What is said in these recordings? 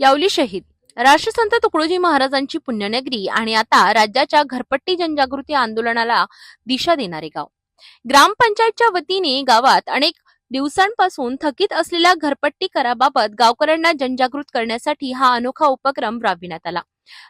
यावली शहीद. राष्ट्रसंत तुकडोजी महाराजांची पुण्यनगरी आणि आता राज्याच्या घरपट्टी जनजागृती आंदोलनाला दिशा देणारे गाव. ग्रामपंचायतच्या वतीने गावात अनेक दिवसांपासून थकीत असलेल्या घरपट्टी कराबाबत गावकऱ्यांना जनजागृत करण्यासाठी हा अनोखा उपक्रम राबविण्यात आला.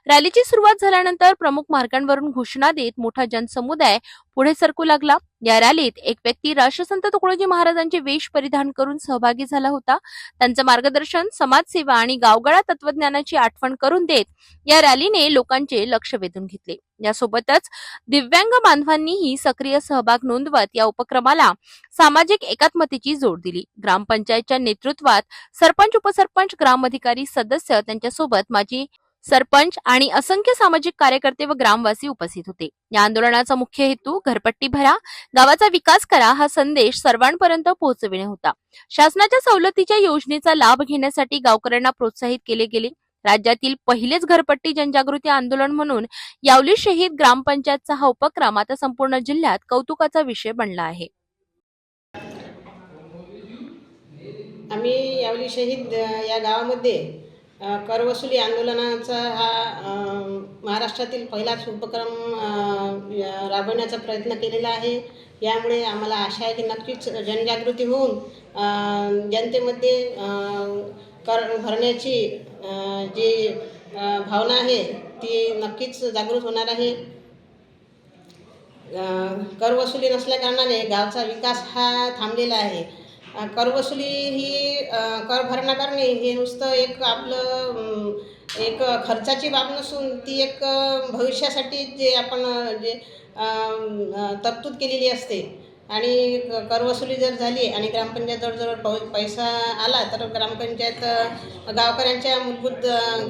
रॅलीची सुरुवात झाल्यानंतर प्रमुख मार्गांवरून घोषणा देत मोठा जनसमुदाय पुढे सरकू लागला. या रॅलीत एक व्यक्ती राष्ट्रसंत तुकडोजी महाराजांचे वेश परिधान करून सहभागी झाला होता. त्यांचं मार्गदर्शन समाजसेवा आणि गावगाळा तत्वज्ञानाची आठवण करून देत या रॅलीने लोकांचे लक्ष वेधून घेतले. यासोबतच दिव्यांग बांधवांनीही सक्रिय सहभाग नोंदवत या उपक्रमाला सामाजिक एकात्मतेची जोड दिली. ग्रामपंचायतच्या नेतृत्वात सरपंच उपसरपंच ग्रामअधिकारी सदस्य त्यांच्यासोबत माजी सरपंच आणि असंख्य सामाजिक कार्यकर्ते व ग्रामवासी उपस्थित होते. या आंदोलनाचा मुख्य हेतू घरपट्टी भरा गावाचा विकास करा हा संदेश सर्वांपर्यंत पोहोचविणे होता. शासनाच्या सवलतीच्या योजनेचा लाभ घेण्यासाठी गावकऱ्यांना प्रोत्साहित केले गेले. राज्यातील पहिलेच घरपट्टी जनजागृती आंदोलन म्हणून यावली शहीद ग्रामपंचायतचा हा उपक्रम आता संपूर्ण जिल्ह्यात कौतुकाचा विषय बनला आहे. आम्ही यावली शहीद या गावामध्ये करवसुली आंदोलनाचा हा महाराष्ट्रातील पहिलाच उपक्रम राबवण्याचा प्रयत्न केलेला आहे. यामुळे आम्हाला आशा आहे की नक्कीच जनजागृती होऊन जनतेमध्ये कर भरण्याची जी भावना आहे ती नक्कीच जागृत होणार आहे. अ, करवसुली नसल्याकारणाने गावचा विकास हा थांबलेला आहे. करवसुली ही कर भरणा करणे हे नुसतं एक आपलं एक खर्चाची बाब नसून ती एक भविष्यासाठी जे आपण जे तरतूद केलेली असते. आणि क- करवसुली जर झाली आणि ग्रामपंचायत जर पै- पैसा आला तर ग्रामपंचायत गावकऱ्यांच्या मूलभूत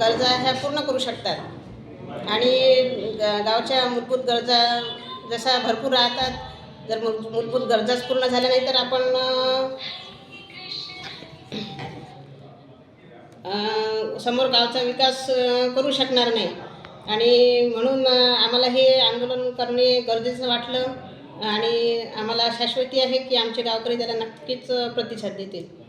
गरजा ह्या पूर्ण करू शकतात. आणि ग- गावच्या मूलभूत गरजा जसा भरपूर राहतात जर मूलभूत गरजाच पूर्ण झाल्या नाही तर आपण समोर गावचा विकास करू शकणार नाही. आणि म्हणून आम्हाला हे आंदोलन करणे गरजेचं वाटलं. आणि आम्हाला शाश्वती आहे की आमचे गावकरी त्याला नक्कीच प्रतिसाद देतील.